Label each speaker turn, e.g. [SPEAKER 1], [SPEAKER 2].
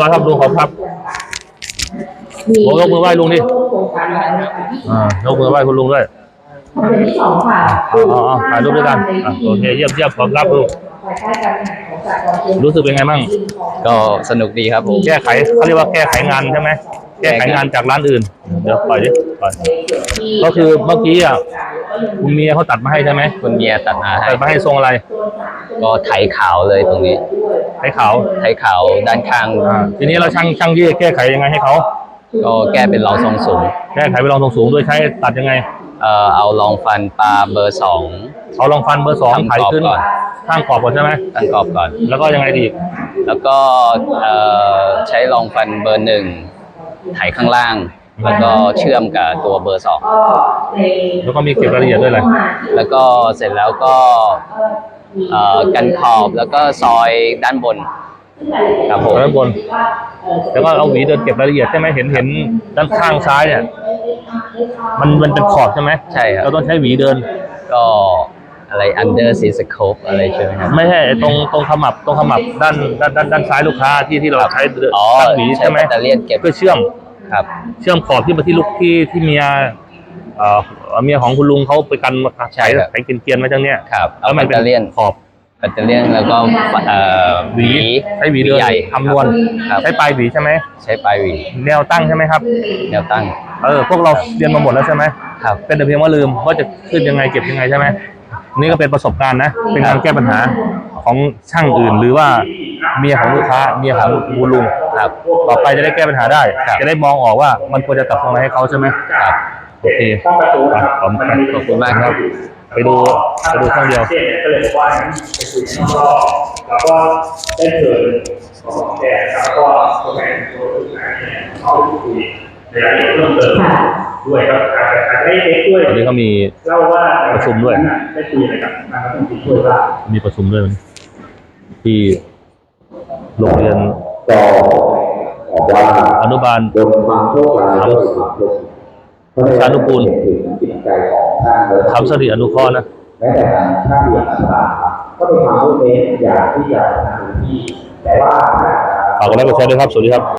[SPEAKER 1] ร้อยครับลุงขอบครับโอ้ยกมือไหว้ลุงดิอ่ายกมือไหว้คุณลุงด้วย
[SPEAKER 2] ประเด็นที่สองค่ะ
[SPEAKER 1] อ๋ออ๋อถ่ายรูปด้วยกันอะโอเคเยี่ยมเยี่ยมขอบครับลุง
[SPEAKER 2] ภายใต้กา รบริหารของสากลเชียง
[SPEAKER 1] รู้สึกเป็นไงบ้าง
[SPEAKER 3] ก็สนุกดีครับผม
[SPEAKER 1] แก้ไขเขาเรียกว่าแก้ไขงานใช่ไหมแก้ไขงานจากร้านอื่น เดี๋ยวปล่อยดิปล่อยก็คือเมื่อกี้อะคุณเมียเขาตัดมาให้ใช่ไหม
[SPEAKER 3] คุณเมียตัดมาให้
[SPEAKER 1] ตัดมาให้ทรงอะไร
[SPEAKER 3] ก็ไถขาวเลยตรงนี้
[SPEAKER 1] ให้ขาว
[SPEAKER 3] ไถขาวด้านข้าง
[SPEAKER 1] อ่าทีนี้เราช่างช่างที่แก้ไขยังไงให้เขา
[SPEAKER 3] ก็แก้เป็นรองทรงสูง
[SPEAKER 1] แก้ไขไปลองทรงสูงด้วยใช้ตัดยังไง
[SPEAKER 3] เอ่อเอารองฟันปลาเบอร์สอง
[SPEAKER 1] เอาลองฟันเบอร์สอง
[SPEAKER 3] ทำ
[SPEAKER 1] ไถขึ้น
[SPEAKER 3] กรอบก่อน
[SPEAKER 1] ข้างขอบก่อนใช่ไหม
[SPEAKER 3] ตั้งกรอบก่อน
[SPEAKER 1] แล้วก็ยังไงดีอีก
[SPEAKER 3] แล้วก็เอ่อใช้รองฟันเบอร์หนึ่งไถข้างล่าง แล้วก็เชื่อมกับตัวเบอร์สอง
[SPEAKER 2] ก็ใน
[SPEAKER 1] แล้วก็มีเก็บรายละเอียดด้วยเลย
[SPEAKER 3] แล้วก็เสร็จแล้วก็เอ่อกันขอบแล้วก็ซอยด้านบนครับผม
[SPEAKER 1] ด้านบน แล้วก็เอาหวีเดินเก็บรายละเอียดใช่ไหมเห็นเห็นด้านข้างซ้ายเนี่ย มันมันเป็นขอบใช่ไหม
[SPEAKER 3] ใช่ครับ
[SPEAKER 1] เราต้องใช้หวีเดิน
[SPEAKER 3] ก็อะไร under c scope อะไรใช่ไหมครับ
[SPEAKER 1] ไม่ใช่ไอ้ตรงตรงขมับตรงขมับด้านด้านด้านด้านซ้ายลูกค้าที่ที่เราใช้เดิน
[SPEAKER 3] อ๋อ
[SPEAKER 1] ตั้งหวี
[SPEAKER 3] ใช้
[SPEAKER 1] ใช่ไหม
[SPEAKER 3] แบตเตอรี่เก็บ
[SPEAKER 1] เพื่อเชื่อม
[SPEAKER 3] ครับ
[SPEAKER 1] เชื่อมขอบที่มาที่ลูกที่ที่เมียเอ่อเมียของคุณลุงเขาไปกันมา
[SPEAKER 3] ใช่
[SPEAKER 1] ใช้
[SPEAKER 3] ครับ
[SPEAKER 1] ใช้กินเกรียนๆไว้ตรงเนี้ย
[SPEAKER 3] ครับเอา
[SPEAKER 1] แล้วมันเป็น
[SPEAKER 3] แบตเตอรี่
[SPEAKER 1] ขอบ
[SPEAKER 3] แบตเตอรี่แล้วก็เอ่อ
[SPEAKER 1] หวีใช้หวีเดิน
[SPEAKER 3] ใหญ่
[SPEAKER 1] คำนวณ
[SPEAKER 3] ครับ
[SPEAKER 1] ใช้ปลายหวีใช่ไหม
[SPEAKER 3] ใช้ปลายหวี
[SPEAKER 1] แนวตั้งใช่ไหมครับ
[SPEAKER 3] แนวตั้ง
[SPEAKER 1] เออพวกเราเรียนมาหมดแล้วใช่ไหม
[SPEAKER 3] ครับ
[SPEAKER 1] เป็นแต่เพียงว่าลืมว่าจะขึ้นยังไงเก็บยังไงใช่ไหมนี่ก็เป็นประสบการณ์นะ เป็นการแก้ปัญหาของช่างอื่นหรือว่าเมียของลูกค้าเมียของบูลุง
[SPEAKER 3] ครับ
[SPEAKER 1] ต่อไปจะได้แก้ปัญหาได้
[SPEAKER 3] ครับ
[SPEAKER 1] จะได้มองออกว่ามันควรจะตัดตรงไหนให้เขาใช่ไหม
[SPEAKER 3] ครับ
[SPEAKER 1] โอเคไปขอบคุณครับ
[SPEAKER 3] ขอบคุณมากครับ
[SPEAKER 1] ไปดูไปดูข้างเดียว
[SPEAKER 4] เช่นก็เลยบอกว่างั้นไปคุยข้างนอกแล้วก็ได้เชิญของแกแล้วก็ตัวแทนตัวอื่นเนี่ยเข้าไปคุยในรายละเอียดเพิ่มเติมด้วยครับอาจจะอาจจะให้เอ็กซ์ด้วย
[SPEAKER 1] ตอนนี้เขามี
[SPEAKER 4] เล่าว่า
[SPEAKER 1] ประชุมด้วย
[SPEAKER 4] ได้คุยอะไรกับทางรัฐมนตรีช่วยว่า
[SPEAKER 1] มีประชุมด้วยวันนี้ที่โรงเรียน
[SPEAKER 5] ก็บอกว่า
[SPEAKER 1] อนุบาล
[SPEAKER 5] บนความโชคร้ายด้วยความโชคดีเพราะฉะ
[SPEAKER 1] ชานุกูล
[SPEAKER 5] เห็นถึงจิตใจของท่านเลย
[SPEAKER 1] คำสถิอนุเคราะห์นะ
[SPEAKER 5] แม้แต่การท่าเรืออัตราก็เป็นความมุ่งเน้นอยากที่จะทำพื้นที่แต่ว่า
[SPEAKER 1] ฝากกดไลค์กดแชร์ด้วยครับ สวัสดีครับ